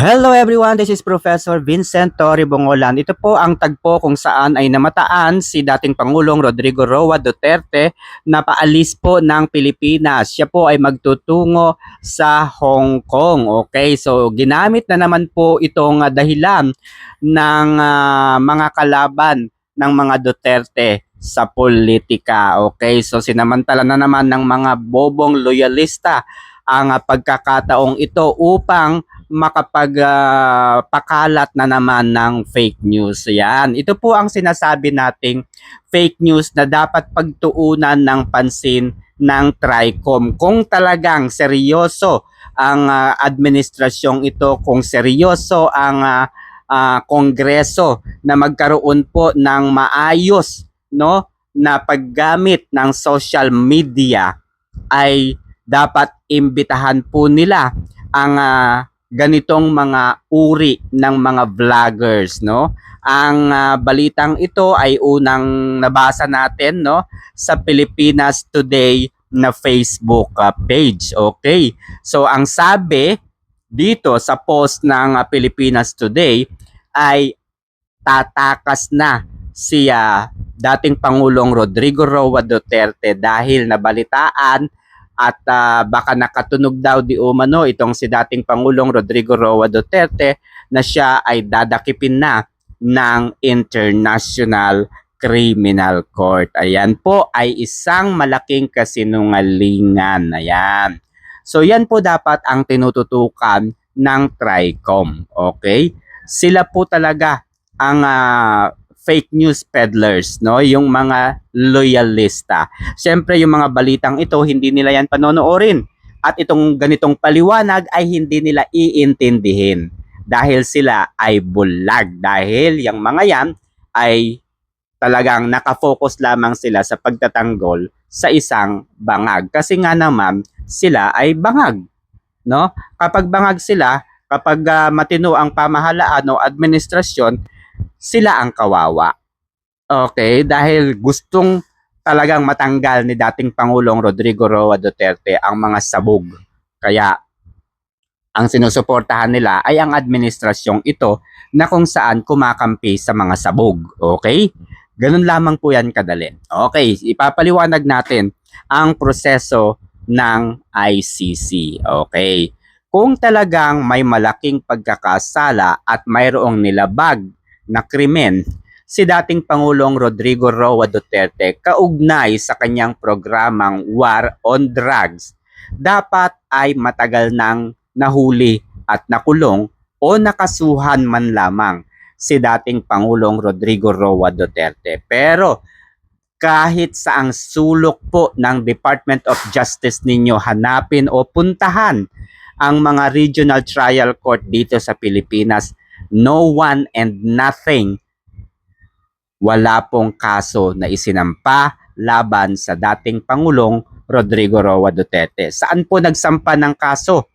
Hello everyone, this is Professor Vincent Torre Bongolan. Ito po ang tagpo kung saan ay namataan si dating Pangulong Rodrigo Roa Duterte na paalis po ng Pilipinas. Siya po ay magtutungo sa Hong Kong. Okay, so ginamit na naman po itong ah, dahilan ng ah, mga kalaban ng mga Duterte sa politika. Okay, so sinamantala na naman ng mga bobong loyalista ang ah, pagkakataong ito upang makapagpakalat na naman ng fake news. Yan. Ito po ang sinasabi nating fake news na dapat pagtuunan ng pansin ng TRICOM. Kung talagang seryoso ang ah, administrasyong ito, kung seryoso ang ah, ah, kongreso na magkaroon po ng maayos no na paggamit ng social media ay dapat imbitahan po nila ang ah, ganitong mga uri ng mga vloggers no? Ang ah, balitang ito ay unang nabasa natin no? Sa Pilipinas Today na Facebook ah, page. Okay. So ang sabi dito sa post ng ah, Pilipinas Today ay tatakas na si dating Pangulong Rodrigo Roa Duterte dahil nabalitaan at ah, baka nakatunog daw di umano itong si dating Pangulong Rodrigo Roa Duterte na siya ay dadakipin na ng International Criminal Court. Ayan po ay isang malaking kasinungalingan. Ayan. So yan po dapat ang tinututukan ng TRICOM. Okay? Sila po talaga ang ah, fake news peddlers, no? Yung mga loyalista. Siyempre, yung mga balitang ito, hindi nila yan panonoorin. At itong ganitong paliwanag ay hindi nila iintindihin. Dahil sila ay bulag. Dahil yung mga yan ay talagang nakafocus lamang sila sa pagtatanggol sa isang bangag. Kasi nga naman, sila ay bangag. No? Kapag bangag sila, kapag ah, matino ang pamahalaan o administrasyon, sila ang kawawa. Okay, dahil gustong talagang matanggal ni dating Pangulong Rodrigo Roa Duterte ang mga sabog. Kaya ang sinusuportahan nila ay ang administrasyong ito na kung saan kumakampi sa mga sabog. Okay? Ganun lamang po yan kadali. Okay, ipapaliwanag natin ang proseso ng ICC. Okay? Kung talagang may malaking pagkakasala at mayroong nilabag na krimen si dating Pangulong Rodrigo Roa Duterte kaugnay sa kanyang programang War on Drugs, dapat ay matagal nang nahuli at nakulong o nakasuhan man lamang si dating Pangulong Rodrigo Roa Duterte. Pero kahit sa ang sulok po ng Department of Justice ninyo hanapin o puntahan ang mga regional trial court dito sa Pilipinas, no one and nothing wala pong kaso na isinampa laban sa dating Pangulong Rodrigo Roa Duterte. Saan po nagsampa ng kaso?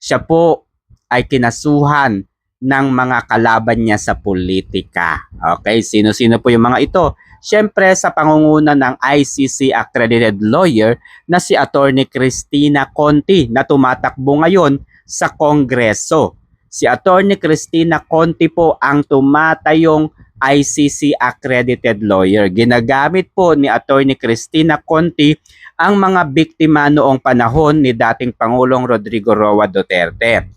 Siya po ay kinasuhan ng mga kalaban niya sa politika. Okay, sino-sino po yung mga ito? Siyempre sa pangunguna ng ICC accredited lawyer na si Attorney Christina Conti na tumatakbo ngayon sa Kongreso. Si Attorney Christina Conti po ang tumatayong ICC accredited lawyer. Ginagamit po ni Attorney Christina Conti ang mga biktima noong panahon ni dating Pangulong Rodrigo Roa Duterte.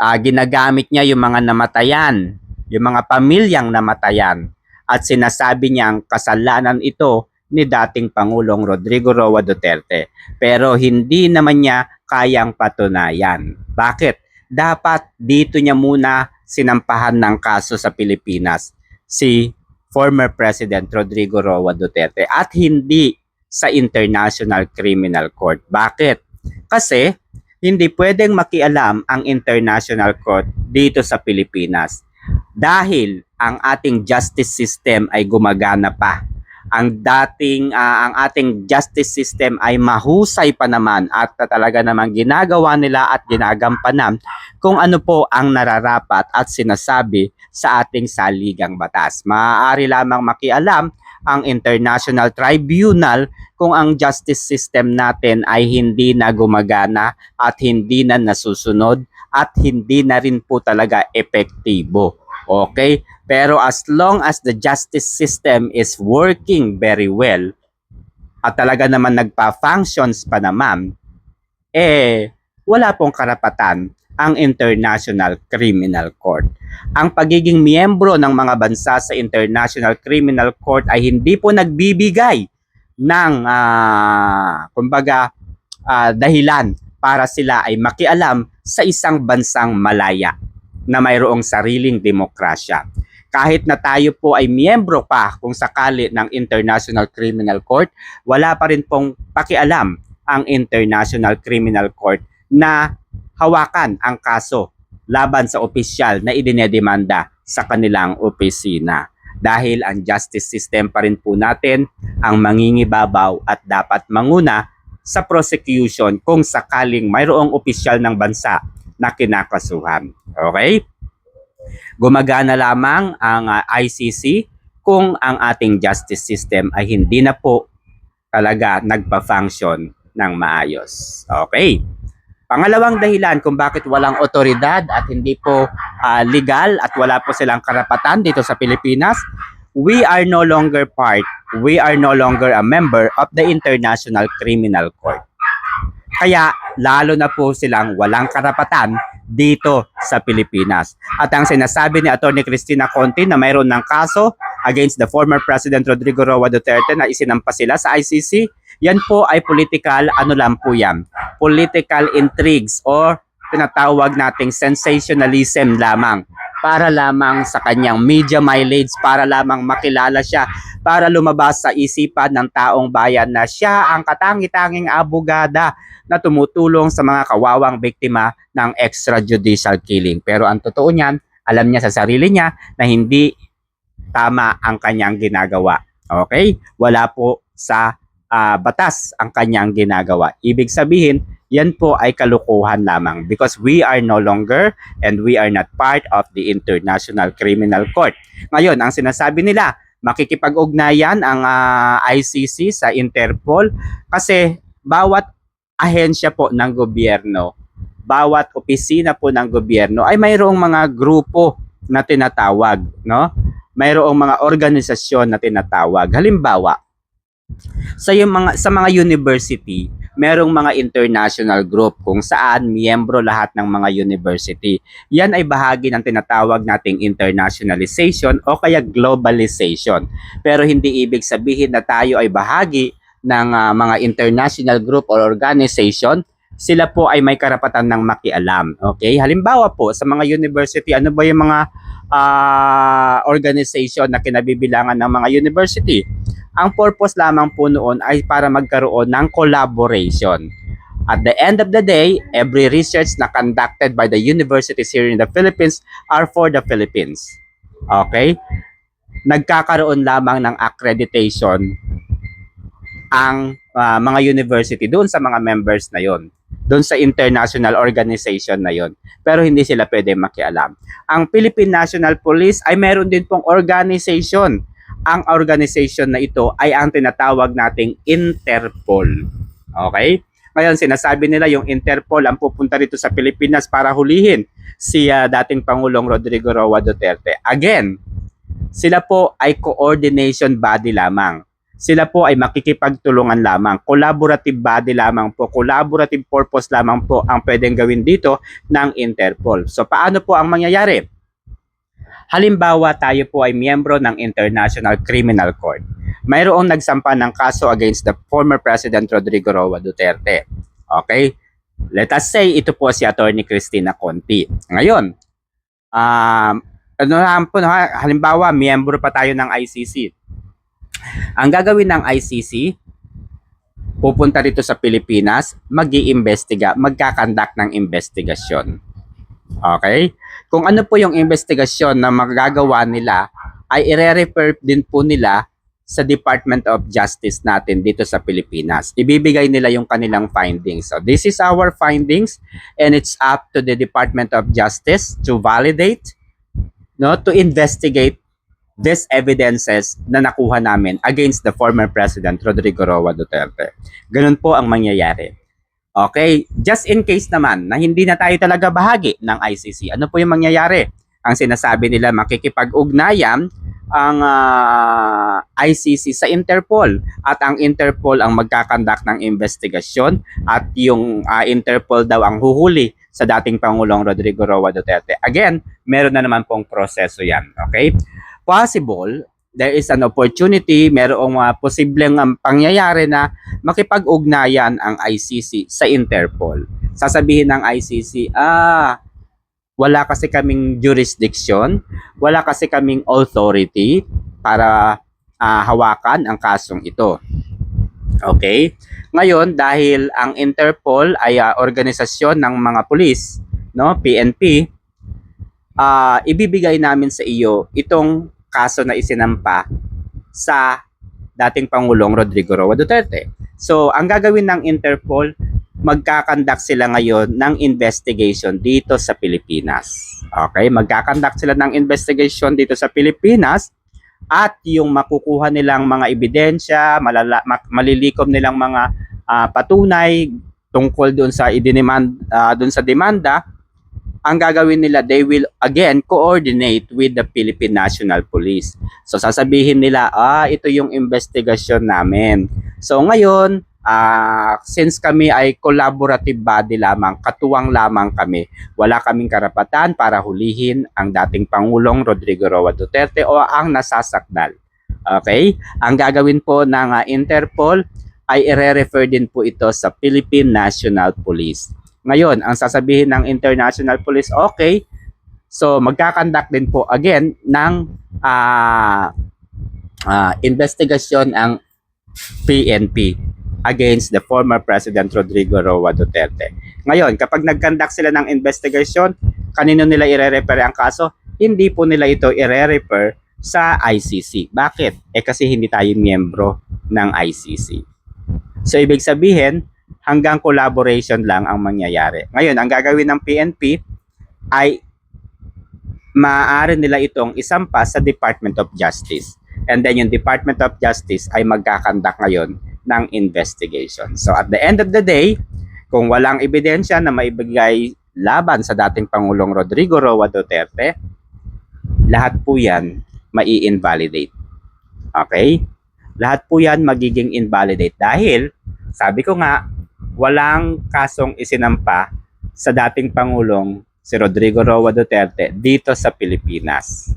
Ah, ginagamit niya yung mga namatayan, yung mga pamilyang namatayan at sinasabi niyang kasalanan ito ni dating Pangulong Rodrigo Roa Duterte. Pero hindi naman niya kayang patunayan. Bakit? Dapat dito niya muna sinampahan ng kaso sa Pilipinas si former President Rodrigo Roa Duterte at hindi sa International Criminal Court. Bakit? Kasi hindi pwedeng makialam ang International Court dito sa Pilipinas dahil ang ating justice system ay gumagana pa. Ang dating ah, ang ating justice system ay mahusay pa naman at talaga namang ginagawa nila at ginagampanan kung ano po ang nararapat at sinasabi sa ating saligang batas. Maaari lamang makialam ang International Tribunal kung ang justice system natin ay hindi na gumagana at hindi na nasusunod at hindi na rin po talaga epektibo. Okay? Pero as long as the justice system is working very well at talaga naman nagpa-functions pa naman, eh wala pong karapatan ang International Criminal Court. Ang pagiging miyembro ng mga bansa sa International Criminal Court ay hindi po nagbibigay ng ah, kumbaga ah, dahilan para sila ay makialam sa isang bansang malaya na mayroong sariling demokrasya. Kahit na tayo po ay miyembro pa kung sakali ng International Criminal Court, wala pa rin pong pakialam ang International Criminal Court na hawakan ang kaso laban sa opisyal na idinedemanda sa kanilang opisina. Dahil ang justice system pa rin po natin ang mangingibabaw at dapat manguna sa prosecution kung sakaling mayroong opisyal ng bansa na kinakasuhan. Okay? Gumagana lamang ang ah, ICC kung ang ating justice system ay hindi na po talaga nagpa-function ng maayos. Okay? Pangalawang dahilan kung bakit walang otoridad at hindi po ah, legal at wala po silang karapatan dito sa Pilipinas, we are no longer part, we are no longer a member of the International Criminal Court. Kaya lalo na po silang walang karapatan dito sa Pilipinas. At ang sinasabi ni Attorney Cristina Conti na mayroon ng kaso against the former President Rodrigo Roa Duterte na isinampa sila sa ICC, yan po ay political, ano lang po yan, political intrigues or tinatawag nating sensationalism lamang para lamang sa kanyang media mileage, para lamang makilala siya, para lumabas sa isipan ng taong bayan na siya ang katangi-tanging abogada na tumutulong sa mga kawawang biktima ng extrajudicial killing. Pero ang totoo niyan, alam niya sa sarili niya na hindi tama ang kanyang ginagawa. Okay? Wala po sa ah, batas ang kanyang ginagawa. Ibig sabihin, yan po ay kalukuhan lamang because we are no longer and we are not part of the International Criminal Court. Ngayon, ang sinasabi nila, makikipag-ugnayan ang ah, ICC sa Interpol kasi bawat ahensya po ng gobyerno, bawat opisina po ng gobyerno ay mayroong mga grupo na tinatawag, no? Mayroong mga organisasyon na tinatawag. Halimbawa, sa yung mga sa mga university, merong mga international group kung saan miyembro lahat ng mga university. Yan ay bahagi ng tinatawag nating internationalization o kaya globalization. Pero hindi ibig sabihin na tayo ay bahagi ng ah, mga international group or organization sila po ay may karapatan ng makialam. Okay? Halimbawa po, sa mga university, ano ba yung mga ah, organization na kinabibilangan ng mga university? Ang purpose lamang po noon ay para magkaroon ng collaboration. At the end of the day, every research na conducted by the universities here in the Philippines are for the Philippines. Okay? Nagkakaroon lamang ng accreditation ang ah, mga university doon sa mga members na yon doon sa international organization na yon pero hindi sila pwede makialam ang Philippine National Police ay meron din pong organization ang organization na ito ay ang tinatawag nating Interpol okay ngayon sinasabi nila yung Interpol ang pupunta rito sa Pilipinas para hulihin si ah, dating Pangulong Rodrigo Roa Duterte again sila po ay coordination body lamang sila po ay makikipagtulungan lamang. Collaborative body lamang po, collaborative purpose lamang po ang pwedeng gawin dito ng Interpol. So paano po ang mangyayari? Halimbawa, tayo po ay miyembro ng International Criminal Court. Mayroong nagsampa ng kaso against the former President Rodrigo Roa Duterte. Okay? Let us say ito po si Attorney Cristina Conti. Ngayon, um, ano po, halimbawa, miyembro pa tayo ng ICC. Ang gagawin ng ICC, pupunta rito sa Pilipinas, mag iimbestiga magkakandak ng investigasyon. Okay? Kung ano po yung investigasyon na magagawa nila, ay ire-refer din po nila sa Department of Justice natin dito sa Pilipinas. Ibibigay nila yung kanilang findings. So this is our findings and it's up to the Department of Justice to validate, no, to investigate these evidences na nakuha namin against the former President Rodrigo Roa Duterte. Ganun po ang mangyayari. Okay, just in case naman na hindi na tayo talaga bahagi ng ICC, ano po yung mangyayari? Ang sinasabi nila makikipag-ugnayan ang ah, ICC sa Interpol at ang Interpol ang magkakandak ng investigasyon at yung ah, Interpol daw ang huhuli sa dating Pangulong Rodrigo Roa Duterte. Again, meron na naman pong proseso yan. Okay? Possible, there is an opportunity, merong mga posibleng um, pangyayari na makipag-ugnayan ang ICC sa Interpol. Sasabihin ng ICC, ah, wala kasi kaming jurisdiction, wala kasi kaming authority para ah, hawakan ang kasong ito. Okay? Ngayon, dahil ang Interpol ay ah, organisasyon ng mga pulis, no, PNP, ah, ibibigay namin sa iyo itong kaso na isinampa sa dating Pangulong Rodrigo Roa Duterte. So, ang gagawin ng Interpol, magkakandak sila ngayon ng investigation dito sa Pilipinas. Okay, magkakandak sila ng investigation dito sa Pilipinas at yung makukuha nilang mga ebidensya, malala, malilikom nilang mga ah, patunay tungkol doon sa idinemand ah, doon sa demanda, ang gagawin nila, they will again coordinate with the Philippine National Police. So sasabihin nila, ah, ito yung investigasyon namin. So ngayon, ah, since kami ay collaborative body lamang, katuwang lamang kami, wala kaming karapatan para hulihin ang dating Pangulong Rodrigo Roa Duterte o ang nasasakdal. Okay? Ang gagawin po ng ah, Interpol ay ire-refer din po ito sa Philippine National Police. Ngayon, ang sasabihin ng International Police, okay, so magkakandak din po again ng ah ah, investigasyon ang PNP against the former President Rodrigo Roa Duterte. Ngayon, kapag nagkandak sila ng investigation, kanino nila ire-refer ang kaso? Hindi po nila ito ire-refer sa ICC. Bakit? Eh kasi hindi tayo miyembro ng ICC. So ibig sabihin, hanggang collaboration lang ang mangyayari. Ngayon, ang gagawin ng PNP ay maaari nila itong isampa sa Department of Justice. And then yung Department of Justice ay magkakandak ngayon ng investigation. So at the end of the day, kung walang ebidensya na maibigay laban sa dating Pangulong Rodrigo Roa Duterte, lahat po yan mai-invalidate. Okay? Lahat po yan magiging invalidate dahil, sabi ko nga, walang kasong isinampa sa dating Pangulong si Rodrigo Roa Duterte dito sa Pilipinas.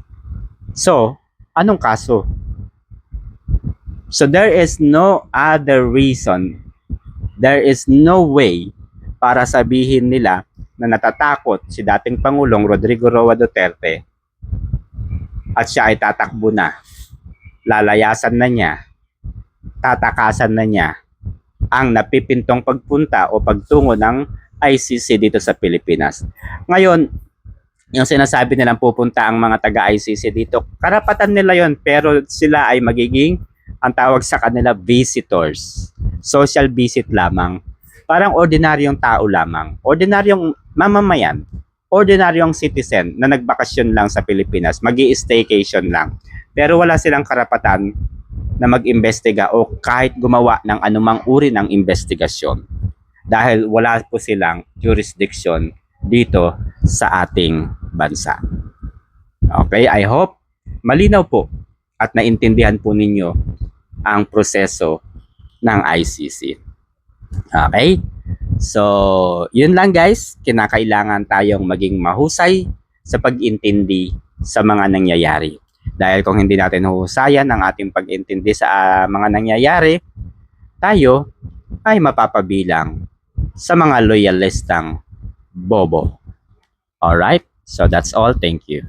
So, anong kaso? So there is no other reason, there is no way para sabihin nila na natatakot si dating Pangulong Rodrigo Roa Duterte at siya ay tatakbo na. Lalayasan na niya, tatakasan na niya ang napipintong pagpunta o pagtungo ng ICC dito sa Pilipinas. Ngayon, yung sinasabi nilang pupunta ang mga taga-ICC dito, karapatan nila yon pero sila ay magiging ang tawag sa kanila visitors. Social visit lamang. Parang ordinaryong tao lamang. Ordinaryong mamamayan. Ordinaryong citizen na nagbakasyon lang sa Pilipinas. mag staycation lang. Pero wala silang karapatan na mag-imbestiga o kahit gumawa ng anumang uri ng investigasyon dahil wala po silang jurisdiction dito sa ating bansa. Okay, I hope malinaw po at naintindihan po ninyo ang proseso ng ICC. Okay? So, yun lang guys. Kinakailangan tayong maging mahusay sa pag-intindi sa mga nangyayari. Dahil kung hindi natin huhusayan ang ating pag-intindi sa ah, mga nangyayari, tayo ay mapapabilang sa mga loyalistang bobo. Alright? So that's all. Thank you.